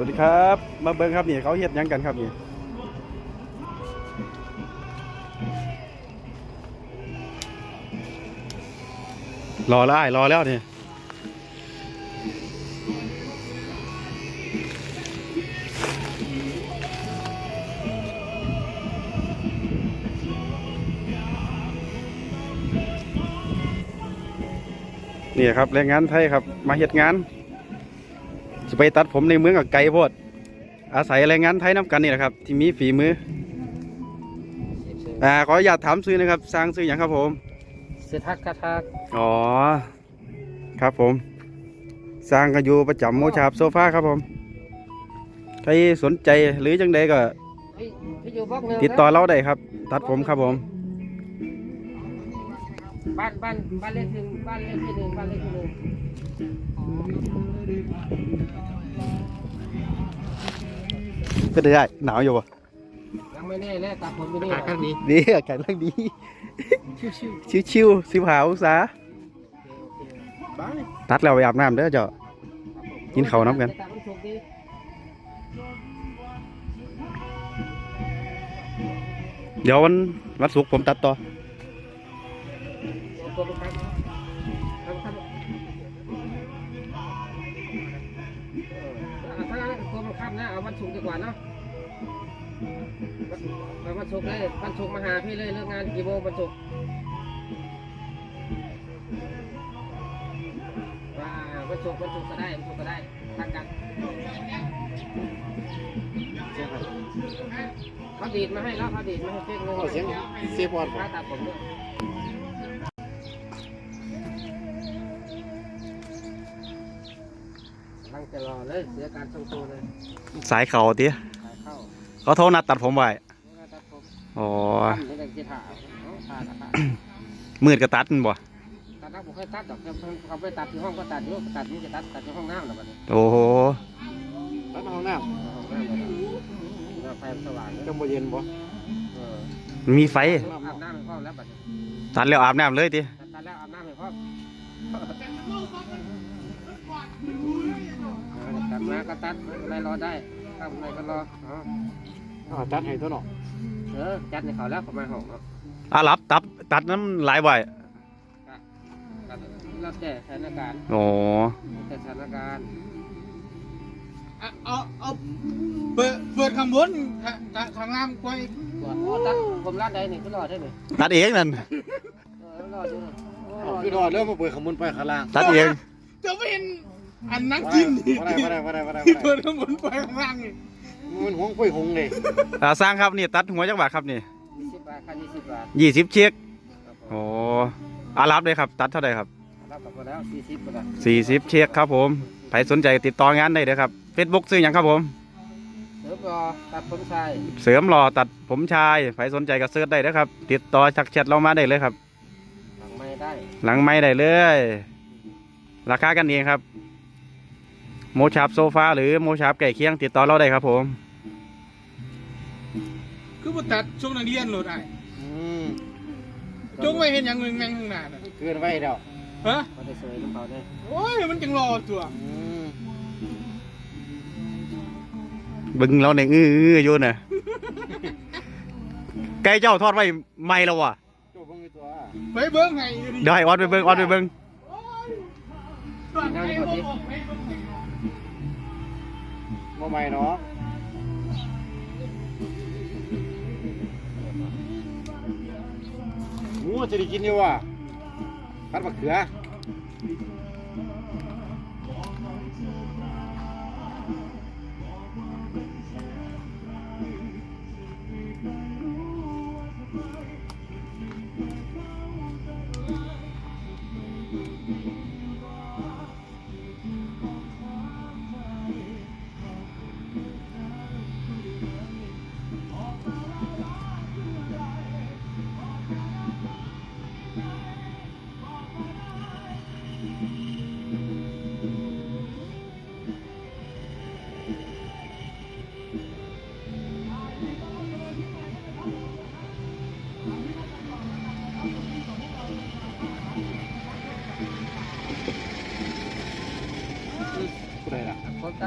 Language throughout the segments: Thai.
สวัสดีครับ มาเบิ้งครับนี่เขาเฮ็ดยังกันครับนี่รอแล้วอ้รอแล้วนี่นี่ครับแรงงานไทยครับ มาเฮ็ดงาน จะไปตัดผมในเมืองกับไกลโพดอาศัยแรงงานไทยน้ำกันนี่แหละครับ ที่มีฝีมืออ่าขออนุญาตถามซื้อนะครับ สร้างซื้ออย่างครับผมเสทักกะทักอ๋อ ครับผม สร้างก็อยู่ประจำโมชาบโซฟาครับผม ใครสนใจหรือจังใดก็ พี่พี่อยู่บล็อกหนึงติดต่อเราได้ครับ ตัดผมครับผม บ้านบ้านบ้านเลขหนึ่งบ้านเลขที่หนึ่งบ้านเลขที่หนึ่งก็ได้หนาวอยู่ปะยังไม่แน่เลยตัดผมไปนี่ข้างนี้ดีอากาศร่างดีชิวชิวๆสิบหาองศาๆบ้านตัดแล้วไปอาบน้ำเด้อเจ้ากินข้าวน้ำกันตัดมันถูกดีเดี๋ยววันวันศุกร์ผมตัดต่อเอา ตัวไปครับเอาครับเออถ้างั้นตัวมันครับนะเอาวันศุกร์ดีกว่าเนาะวันวันศุกร์เลยวันศุกร์มาหาพี่เลยเลิกงานกี่โมงวันศุกร์ว่าวันศุกร์วันศุกร์ก็ได้วันศุกร์ก็ได้ทักกันเขาดีดมาให้แล้วเขาดีดมาให้เป๊กเลยเอาเสียงเสียบอลค่าตัดผมด้วย จะรอเลยเสียการทรงตัวเลยสายเข่าตีขายเข้าเขาโทรนัดตัดผมไว้ค่าตัดผมอ๋อทำไม่ได้จะถ่าเอาถ่าถ่าถ่ามืดก็ตัดมันบ่ตัดนักผมเคยตัดดอกเขาไปตัดที่ห้องก็ตัดอยู่ตัดนี่จะตัดตัดที่ห้องน้ำหรอบัดนี้โอ้โหตัดห้องน้ห้องน้ำเลยเราไฟสว่างำเลยจะบ่เย็นบ่ เออมีไฟอาบน้ำให้พ่อแล้วบัดนี้ตัดแล้วอาบน้ำเลยติ ดมาก็ตัดอะไรรอได้ทำอะไรก็รออ๋ออ่าตัดให้ตัวเนาะเออจัดในเขาแล้วประมาณหกเนาะอารับตับตัดน้ำหลายบ่อยแล้วแต่สถานการณ์โอ้แต่สถานการณ์เอาเอาเอาเปิดเปิดข้างบนข้างข้างล่างไว้ว่าโอ้ตัดผมร้านใดนี่คือรอดได้ไหมตัดเองนั่นเออรอดอยู่นะโอ้รอดอคือยู่รอเริ่มมาเปิดขมุนไปข้างล่างตัดเองจะไม่เห็น อันนักกินนี่บ่ได้บ่ได้บ่ได้บ่ได้ที่บ่เปิได้ดข้างบนไปข้างล่างนี่มันหวงกล้วยหงเลยอ่าสร้างครับนี่ตัดหัวจักบาทครับนี่ยี่สิบบาทค่ายี่สิบบาทยี่สิบเช็คครับผมโอ้อารับเลยครับตัดเท่าไหร่ครับรับกลับมาแล้วสี่สิบก็ได้สี่สิบเช็คครับผมใครสนใจติดต่องานได้เลยครับเฟซบุ๊กซื้ออย่างครับผม เดี๋ยวรอตัดผมชายเสริมหล่อตัดผมชายใครสนใจก็เสิร์ชได้นะครับ ติดต่อชักแชทเรามาได้เลยครับ หลังไม่ได้หลังไม่ได้เลย ราคากันเองครับ โมชาบโซฟาหรือโมชาบไก่เคียงติดต่อเราได้ครับผม คือบ่ตัดช่วงนักเรียนโหลดไอ้อืมจงไว้เห็นอย่างหนึ่งแมงข้างหน้าน่ะเกินไว้แล้วฮะเขาได้เสยน้ำเขาได้โอ้ยมันจังรอตัวอืมบึงเราเนี่ยอื้ออื้ออยู่น่ะไก่เจ้าทอดไว้ไม่แล้ววะโจ้เบิ่งไอ้ตัวไปเบิ้งไงอยู่ดิเดี๋ยวให้ออดไปเบิ้งออดไปเบิ้งตัดให้ผมออกไปบ่ ใหม่เนาะหมูจะได้กินอยู่ว่ะพัดมะเขือ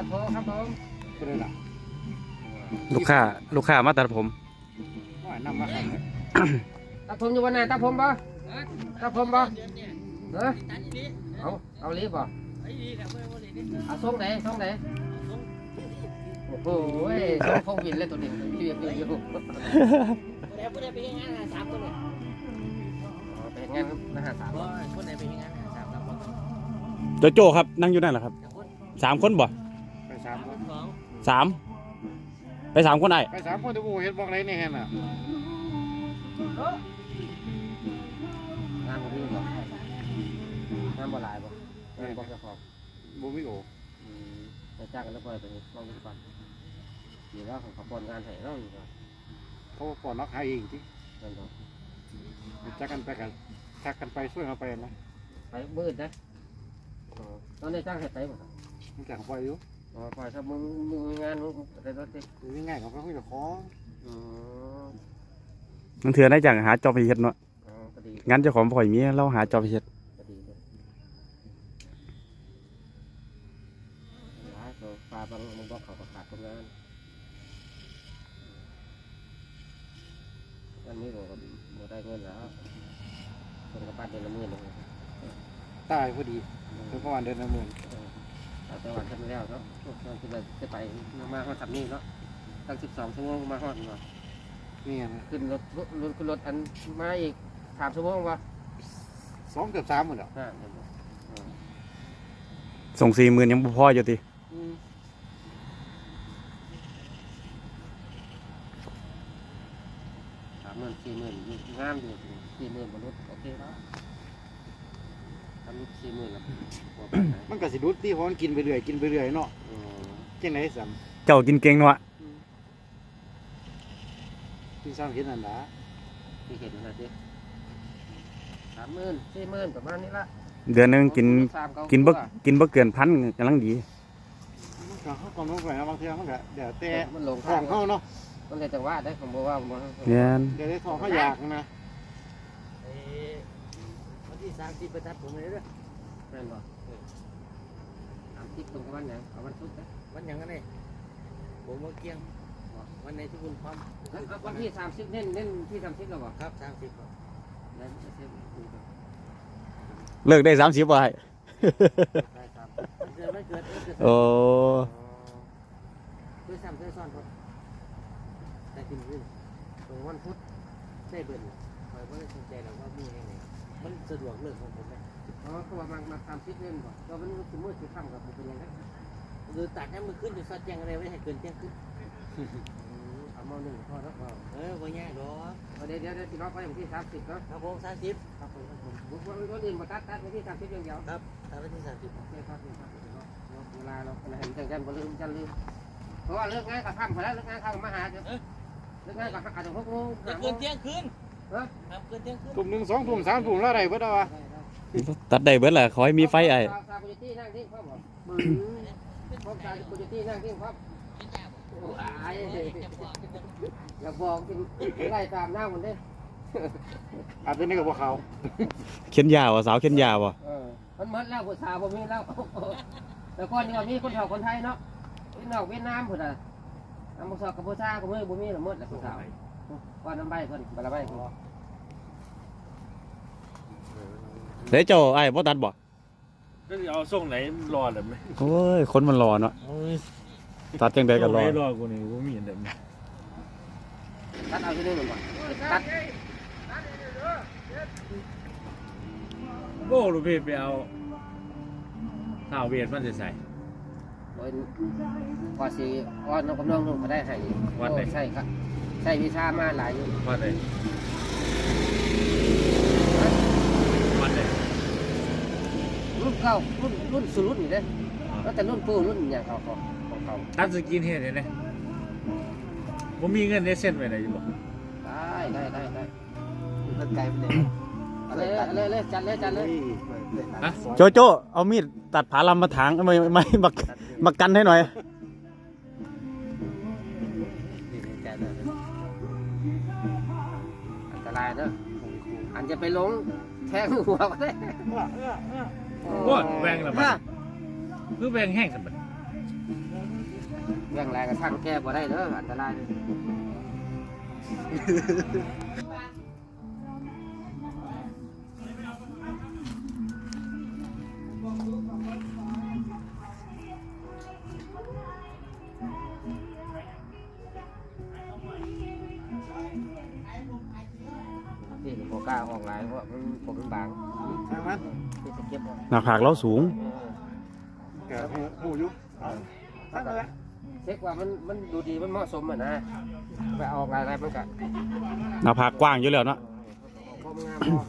ตัดผมครับผมไปเลยล่ะลูกค้าลูกค้ามาตัดผมว่านำมาให้ตัดผมอยู่วันไหนตัดผมบ่ตัดผมบ่เออเอาเอาลีบบ่เอาส่งไหนส่งไหนโอ้โหส่งโควิดเลยตัวนี้พี่พี่อยู่แล้วผู้ใดไปเฮ็ดงานหาสามคนเลยอ๋อไปงานนะฮะสามบ่คนไหนไปเฮ็ดงานหาสามครับบ่โจโจครับนั่งอยู่นั่นแหละครับแต่คนสามคนบ่ไปสามคนสองสามไปสามคนไอ้ไปสามคนที่กูเห็นบอกไรนี่แฮะน่ะงานบ่มีบ่งานบ่หลายบ่งานบ่เจ้าของบูมิโออืมจะจ้างกันแล้วปล่อยไปลองดูก่อนดีแล้วของเขาปนงานให้เราอยู่ก่อนเขาก่อนน็อกหาเองที่นั่นก็จักกันไปกันทักกันไปช่วยเขาไปนะไปมืดนะอ๋อตอนนี้จ้างให้ไปบ่ครับมันจักไปอยู่ อ๋อปล่อยถ้ามึงมึงมีงานมึงอะไรรถตินี่ง่ายเขาไปคุยกับของอืมมันเถื่อได้จากหาจอบไปเฮ็ดเนาะอ๋อก็ดีงั้นเจ้าของพ่อยมีเราหาจอบไปเฮ็ดก็ดีเลยหลายตัวปลาบางมึงบอกเขาประกาศทำงานอันนี้ก็บ่ได้เงินแล้วคนกับป้าเดือนละหมื่นเลยตายพอดีเป็นประมาณเดือนละหมื่น เอาแต่วันทำแล้วเนาะตอนที่เราจะไปมาฮอดสำนี้เนาะตั้งสิบสองชั่วโมงมาฮอดเนาะนี่นะขึ้นรถรถขึ้นรถอันมาอีกสามชั่วโมงวะสองเกือบสามหมดแล้วห้าเดือนบ่ส่งสี่หมื่นยังบ่พออยู่ติอืมสามหมื่นสี่หมื่นงามอยู่สี่หมื่นมนุษย์โอเคแล้ว ทำนุษย์สี่หมื่นแล้วหัวไปไหนมันก็สิรุดที่เพราะมันกินไปเรื่อยกินไปเรื่อยเนาะอืมจังไหนสัมเจ้ากินเก่งเนาะกินซ้ำเห็นอันละที่เห็นนะสิสามหมื่นสี่หมื่นประมาณนี้ละเดือนหนึงกินสามเากินบ่ตัวกินบ่เกินพันกำลังดี มันก็เขากำลังไปนะบางทีมันก็เดี๋ยวแต่มันหลงขทาองงเขาเนาะมันเลยจังหวะได้ผมบอกว่าบ่เนี่ยเดี๋ยวได้ทองเขาอยากนะเอ้วัน ที่สามสิบไปตัดผมเลยเด้อแม่นบ่สามสิบตรงกับวันไหนเอาวันศุกร์นะวันหยังกันนี่ผมว่าเกี่ยงวันไหนที่คุณพร้อมเอาวันที่สามสิบเน้นเน้นที่สามสิบแล้วบ่ครับสามสิบครับแล้วจะเซ็นดูก่อนเลิกได้สามสิบบ่ไอ้ได้ครับเกิดไม่เกิดไม่เกิดโอ้ด้วยซ้ำด้วยซ้อนครับแต่กินขึ้นตรงวันพุธได้เบิ่น มันสะดวกเรื่องของผมไหมอ๋อเขาว่ามามาสามสิบเน้นบ่ก็มันคือมืดคือค่ำกับเป็นยังไงหรือตัดให้มือขึ้นอยู่ซอดแจ้งอะไรไว้ให้เกินแจ้งขึ้นเอามาหนึ่งพอแล้วก็เออบ่ยากดอกเอาเดี๋ยวเดี๋ยวเดี๋ยวสิรอไปวันที่สามสิบเนาะครับผมสามสิบครับผมครับผมบุกวันวันอื่นมาตัดตัดวันที่สามสิบอย่างเดียวครับตามวันที่สามสิบโอเคครับนี่ครับเนาะเวลาเราเห็นจังกันบ่ลืมจันลืมเพราะว่าเลิกงานกับค่ำพอแล้วเลิกงานเข้ามาหาเดี๋ยวเลิกงานกับอาจจะหกโมงจะห้าโมเกินงเที่ยงคืน เออครับเกินเที่ยงคืนทุ่มหนึ่งสองทุ่มสามทุ่มแล้วอะไรเพื่อเอาวะตัดได้เบิดล่ะขอให้มีไฟไอ้ซาซาโคโยตี้นั่งทิ้งพ่อบอกมือพบซาโคโยตี้นั่งทิ้งพ่อโอ้ยอย่าบอกกินไล่ตามหน้ามันเด้อาจจะนี่กับพวกเขาเข็นยาวอะสาวเข็นยาวอะเออมันหมดแล้วผู้สาวบ่มีแล้วแต่ก่อนนี่ว่ามีคนเฒ่าคนไทยเนาะพี่น้องเวียดนามพุ่นน่ะอัมพสอกกับผู้ชายกับมือบ่มีละหมดแล้วผู้สาว ก่อนน้ำใบเพิ่นบาละใบเพิ่นเดี๋ยวเจ้าไอ้บ่ตัดบ่ก็เอาส่งไหนรอแบบไหมโอ้ยคนมันรอเนาะตัดจังใดก็รอรอกูนี่กูมีแบบนี้ตัดเอาที่นี่หนึ่งก่อนตัดโอ้ลูกพี่ไปเอาข้าวเวียดมันจะใส่ โอ้ยกว่าสิอ่อนน้องกับน้องนุ่งก็ได้ให้วัดไหน โอ้ใช่ครับ ใช่วิชามาหลายอยู่วันไหนวันไหนรุ่นเก่ารุ่นรุ่นสุรุ่นนี่เด้แล้วแต่รุ่นปู่รุ่นอย่างเขาเขาของเขาตัดสกินเฮ็ดเนี่ยนะผมมีเงินได้เส้นไปไหนอยู่บ่ได้ได้ได้ได้มันไกลไปเลยเอาเลยเอาเลยเลยจัดเลยจัดเลยฮะโจโจเอามีดตัดผาลำมาถางไม่ไม่มามากันให้หน่อย จะไปหลงแทงหัวก็ได้โอ้ยแบ่งละมันคือแบ่งแห้งกันบัดเรื่องแรงกระทั่งแก้บ่ได้เด้ออันตราย ออกหลายเพราะมันผมมันบางทางมันที่จะเก็บออกหน้าผากเราสูง แกหูหูอยู่ทางนั้นแหละเช็คว่ามันมันดูดีมันเหมาะสมอะนะไปออกหลายอะไรมันก็หน้าผากกว้างอยู่แล้วเนาะ พอมันงามพอ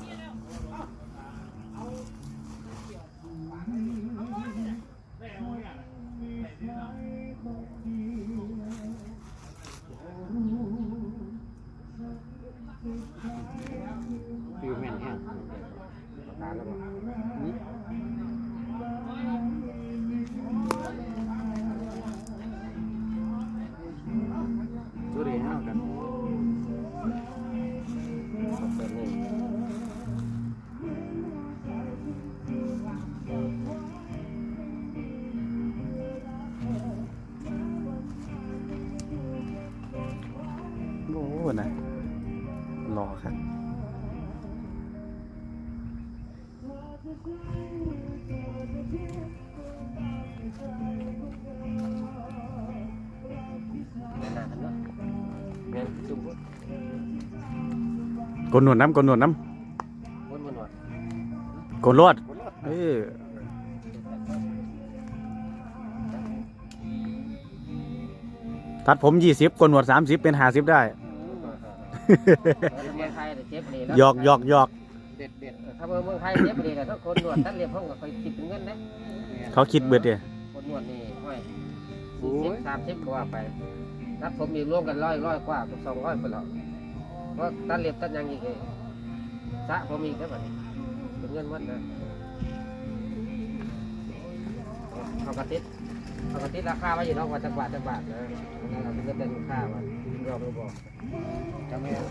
กันเนาะแม่นจุ่มพุ่นกดหนวดน้ำกดหนวดน้พุ่นบนหนวดำกดรวดเออตัดผมยี่สิบกดหนวดสามสิบเป็นห้าสิบได้เมืองไทยแต่เจ็บเลยแล้วหยอกหยอกหยอกเด็ดเด็ดถ้าเมืองไทยเจ็บเลยแต่ถ้าคนหนวดตัดเรียบห้องก็คอยคิดเป็นเงินนะเขาคิดเบิดเดียคนหนวดนี่ห้อยสี่สิบสามสิบกว่าไปตัดผมอีกร่วมกันร้อยร้อยกว่าสองร้อยไปแล้วเพราะตัดเรียบตัดหยังอีกเลยสระผมอีกได้ป่ะเป็นเงินหมดนะเอากระติดเอากระติดราคาไว้อยู่เนอกว่าจักบาทจักบาทนะเราเป็นเงินเป็นค่าว่าเราไม่บอกจังแม่สระ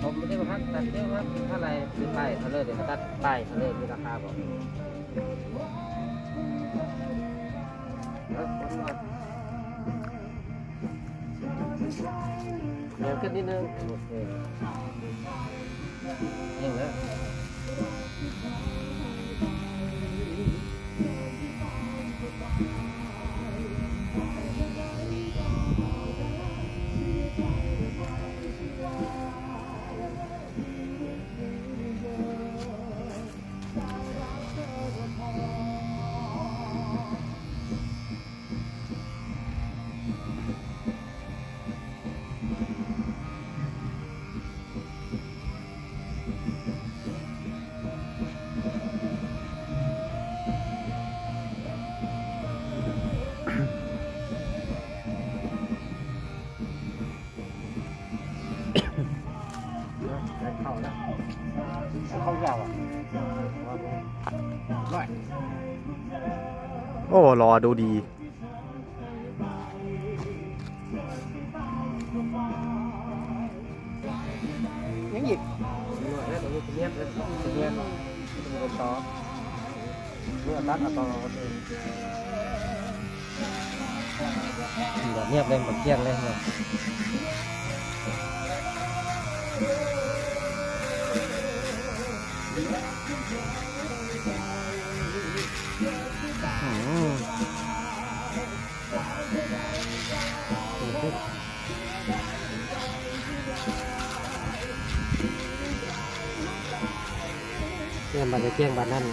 ผมไม่ได้ว่าตัดเยอะครับถ้าอะไหรคือป้ายเขาเลยเดี๋ยวตัดป้ายเขาเลยมีราคาบอกเดี๋ยวขึ้นนิดนึงโอเคยิงแล้ว ร้อยโอ้รอดูดี ยังอีกหน่วยแล้วตรงนี้เนียบเลยเนียบเป็นต่อเมื่อตัดเอาต่อแบบเนียบเลยแบบเที่ยงเลยเนี่ยเนี่ยมันจะเที่ยงบ้านนั่น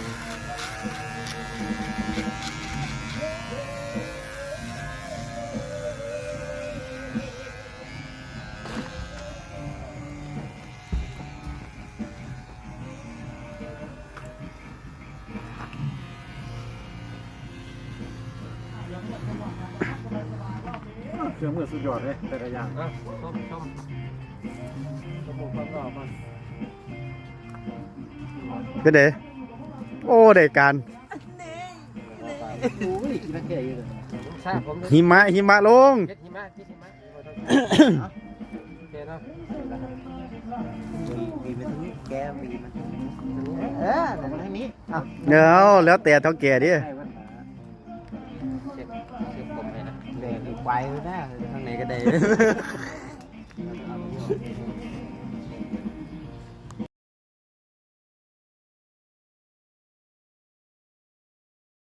มือสุดยอดเลยแต่ละอย่างอะชมชมสมุนไพรมันเป็นเดโอ้ได้การโอ้ยกินนักแก่อยู่เลยทราบผมเลยหิมะหิมะลงเจ็ดหิมะเจ็ดหิมะโอเคเนาะมีมันตรงนี้แกมีมันเออแต่ทางนี้อ้าวเดี๋ยวแล้วแต่เท่าแก่ดิใช่วันหาเจ็ดไปเลยนะทางไหน ก็ได้